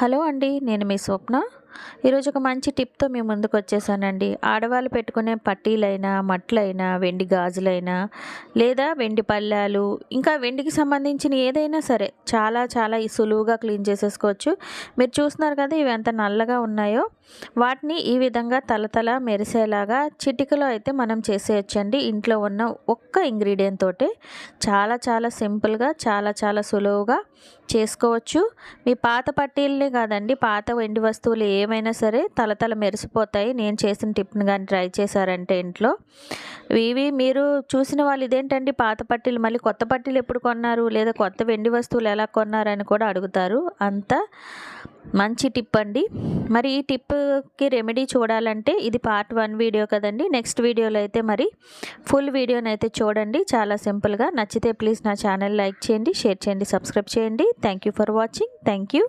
Hello అండి నేను మీ స్వప్న. ఈరోజు ఒక మంచి టిప్తో మీ ముందుకు వచ్చేసానండి. ఆడవాళ్ళు పెట్టుకునే పట్టీలైనా మట్లైనా వెండి గాజులైనా లేదా వెండి పళ్ళాలు ఇంకా వెండికి సంబంధించిన ఏదైనా సరే చాలా చాలా సులువుగా క్లీన్ చేసేసుకోవచ్చు. మీరు చూస్తున్నారు కదా ఇవి ఎంత నల్లగా ఉన్నాయో? వాటిని ఈ విధంగా తలతల మెరిసేలాగా చిటికలో అయితే మనం చేసేయచ్చండి. ఇంట్లో ఉన్న ఒక్క ఇంగ్రీడియంట్ తోటే చాలా చాలా సింపుల్గా చాలా చాలా సులువుగా చేసుకోవచ్చు. మీ పాత పట్టీలనే కాదండి పాత వెండి వస్తువులు ఏమైనా సరే తలతల మెరిసిపోతాయి. నేను చేసిన టిప్ని కానీ ట్రై చేశారంటే ఇంట్లో. ఇవి మీరు చూసిన వాళ్ళు ఇదేంటండి? పాత పట్టీలు మళ్ళీ కొత్త పట్టీలు ఎప్పుడు కొన్నారు? లేదా కొత్త వెండి వస్తువులు ఎలా కొన్నారని కూడా అడుగుతారు. అంత మంచి టిప్ అండి. మరి ఈ టిప్కి రెమెడీ చూడాలంటే ఇది పార్ట్ వన్ వీడియో కదండి. నెక్స్ట్ వీడియోలో అయితే మరి ఫుల్ వీడియోని అయితే చూడండి. చాలా సింపుల్గా. నచ్చితే ప్లీజ్ నా ఛానల్ లైక్ చేయండి షేర్ చేయండి సబ్స్క్రైబ్ చేయండి. Thank you for watching. Thank you